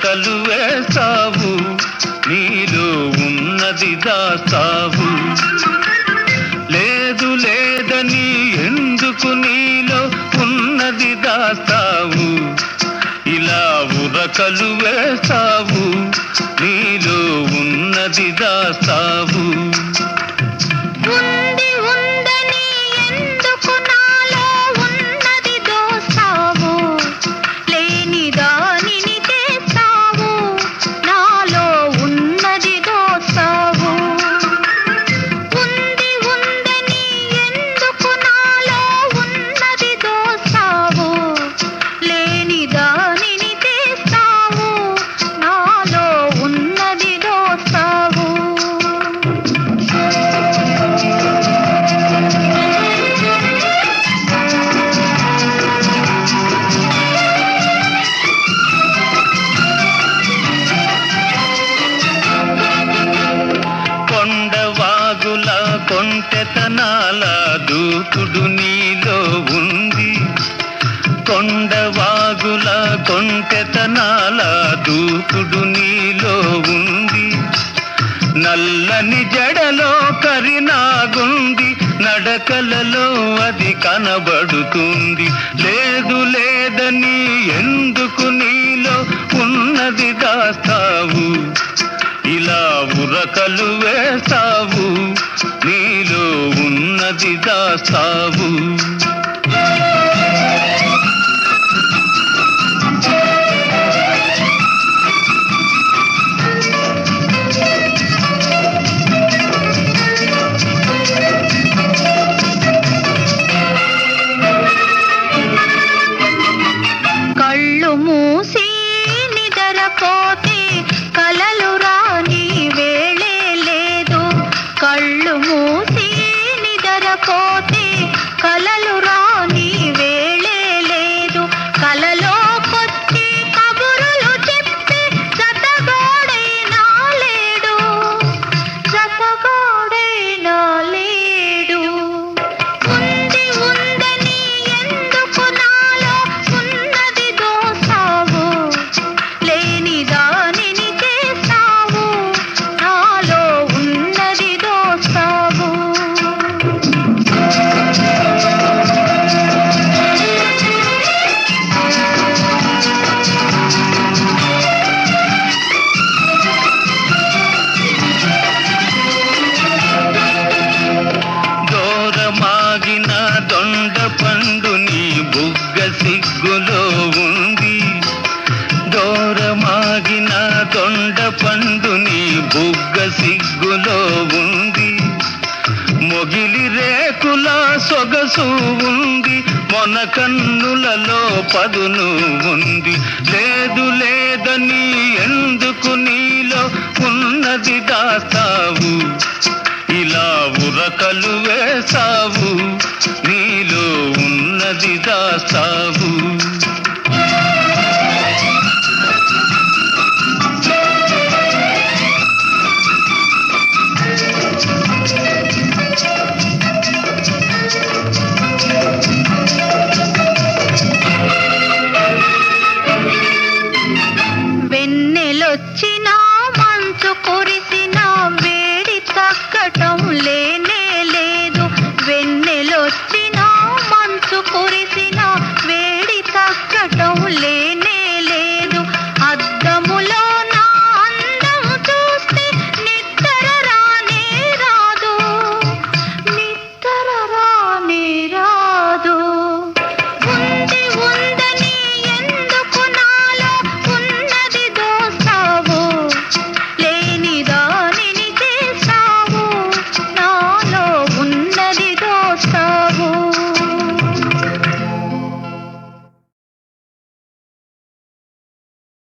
ఉరకలు వేసావు నీలో ఉన్నది దాస్తావు లేదు లేదని ఎందుకు నీలో ఉన్నది దాస్తావు ఇలా ఉరకలు వేసావు నీలో ఉన్నది దాస్తావు కొంటెతనాల దూకుడు నీలో ఉంది. కొండవాగుల కొంటెతనాల దూకుడు నీలో ఉంది. నల్లని జడలో కరినాగుంది. నడకలలో అది కనబడుతుంది. లేదు లేదని ఎందుకు నీలో ఉన్నది దాస్తావు? ఇలా ఉరకలు వేస్తావు. నీ ఉన్నది దాస్తావు సిగ్గులో ఉంది. దూరమాగిన దొండ పండుని బుగ్గ సిగ్గులో ఉంది. మొగిలి రేకుల సొగసు ఉంది. మొన కన్నులలో పదును ఉంది. లేదు లేదని ఎందుకు నీలో ఉన్నది దాస్తావు ఇలా ఉరకలు వేసావు నీలో ఉన్నది దాస్తావు